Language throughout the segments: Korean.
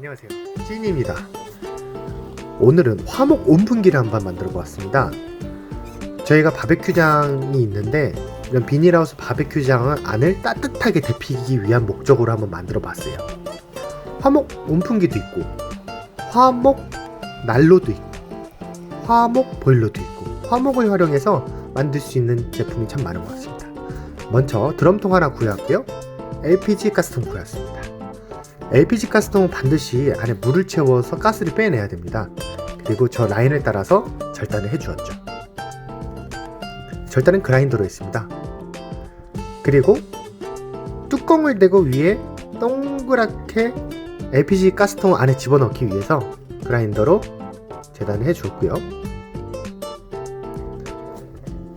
안녕하세요. 찐입니다. 오늘은 화목 온풍기를 한번 만들어 보았습니다. 저희가 바베큐장이 있는데 이런 비닐하우스 바베큐장 안을 따뜻하게 데피기 위한 목적으로 한번 만들어 봤어요. 화목 온풍기도 있고 화목 난로도 있고 화목 보일러도 있고 화목을 활용해서 만들 수 있는 제품이 참 많은 것 같습니다. 먼저 드럼통 하나 구해왔고요. LPG 가스통 구해왔습니다 LPG 가스통은 반드시 안에 물을 채워서 가스를 빼내야 됩니다. 그리고 저 라인을 따라서 절단을 해주었죠. 절단은 그라인더로 했습니다. 그리고 뚜껑을 대고 위에 동그랗게 LPG 가스통 안에 집어넣기 위해서 그라인더로 재단을 해주었고요.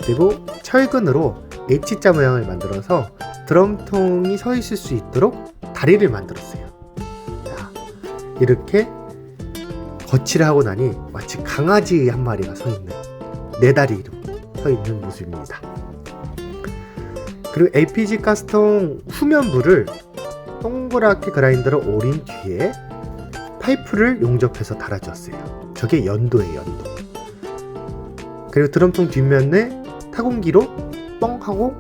그리고 철근으로 H자 모양을 만들어서 드럼통이 서 있을 수 있도록 다리를 만들었어요. 자, 이렇게 거치를 하고 나니 마치 강아지 한 마리가 서 있는 네 다리로 서 있는 모습입니다. 그리고 LPG 가스통 후면부를 동그랗게 그라인더로 오린 뒤에 파이프를 용접해서 달아주었어요. 저게 연도예요, 연도. 그리고 드럼통 뒷면에 타공기로 뻥 하고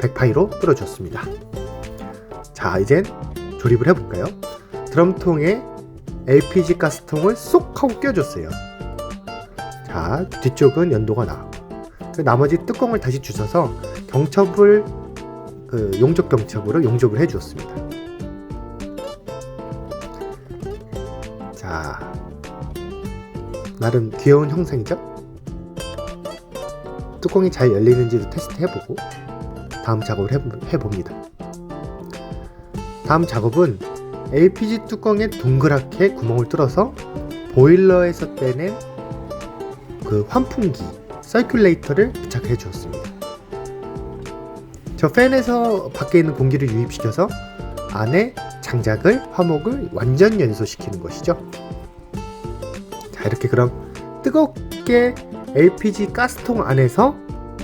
백파이로 뚫어줬습니다. 자, 이젠 조립을 해볼까요? 드럼통에 LPG 가스통을 쏙 하고 껴줬어요. 자, 뒤쪽은 연도가 나왔고, 그 나머지 뚜껑을 다시 주셔서 경첩을 그 용접 경첩으로 용접을 해주었습니다. 자, 나름 귀여운 형상이죠? 뚜껑이 잘 열리는지도 테스트 해보고 다음 작업을 해봅니다. 다음 작업은 LPG 뚜껑에 동그랗게 구멍을 뚫어서 보일러에서 떼낸 그 환풍기 서큘레이터를 부착해 주었습니다. 저 팬에서 밖에 있는 공기를 유입시켜서 안에 장작을 화목을 완전 연소시키는 것이죠. 자 이렇게 그럼 뜨겁게 LPG 가스통 안에서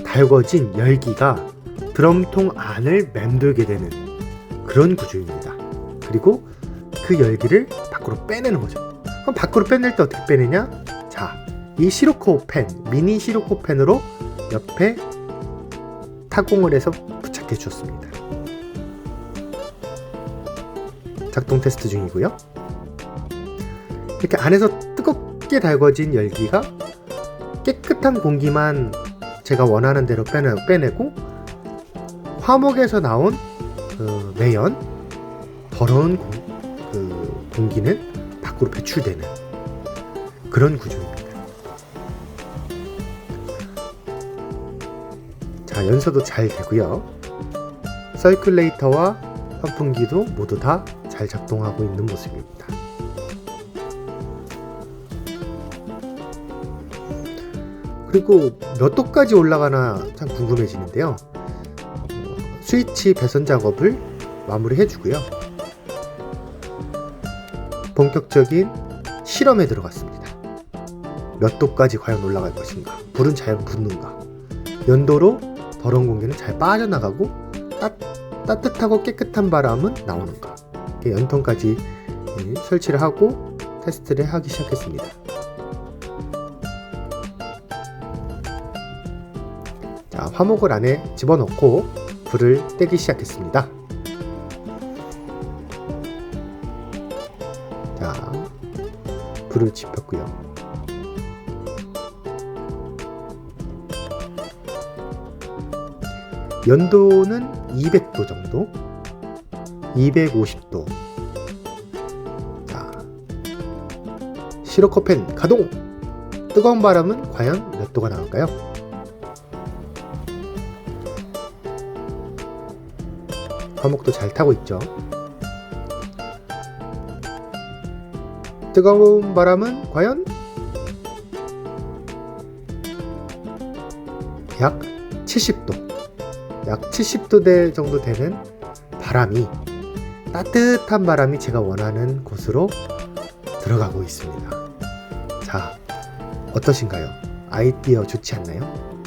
달궈진 열기가 드럼통 안을 맴돌게 되는 그런 구조입니다. 그리고 그 열기를 밖으로 빼내는 거죠. 그럼 밖으로 빼낼 때 어떻게 빼내냐? 자, 이 시로코 펜, 미니 시로코 펜으로 옆에 타공을 해서 부착해 주었습니다. 작동 테스트 중이고요. 이렇게 안에서 뜨겁게 달궈진 열기가 깨끗한 공기만 제가 원하는 대로 빼내, 빼내고 화목에서 나온 그 매연 더러운 공, 그 공기는 밖으로 배출되는 그런 구조입니다. 자 연소도 잘 되고요. 서큘레이터와 환풍기도 모두 다 잘 작동하고 있는 모습입니다. 그리고 몇 도까지 올라가나 참 궁금해지는데요. 어, 스위치 배선 작업을 마무리해 주고요. 본격적인 실험에 들어갔습니다. 몇 도까지 과연 올라갈 것인가? 불은 잘 붙는가? 연도로 더러운 공기는 잘 빠져나가고 따, 따뜻하고 깨끗한 바람은 나오는가? 연통까지 예, 설치를 하고 테스트를 하기 시작했습니다. 자, 화목을 안에 집어넣고 불을 떼기 시작했습니다. 자, 불을 지폈고요. 연도는 200도 정도, 250도. 자, 시로코펜 가동! 뜨거운 바람은 과연 몇 도가 나올까요? 화목도 잘 타고 있죠. 뜨거운 바람은 과연 약 70도, 약 70도대 정도 되는 바람이 따뜻한 바람이 제가 원하는 곳으로 들어가고 있습니다. 자, 어떠신가요? 아이디어 좋지 않나요?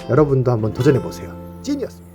여러분도 한번 도전해 보세요. 찐이었습니다.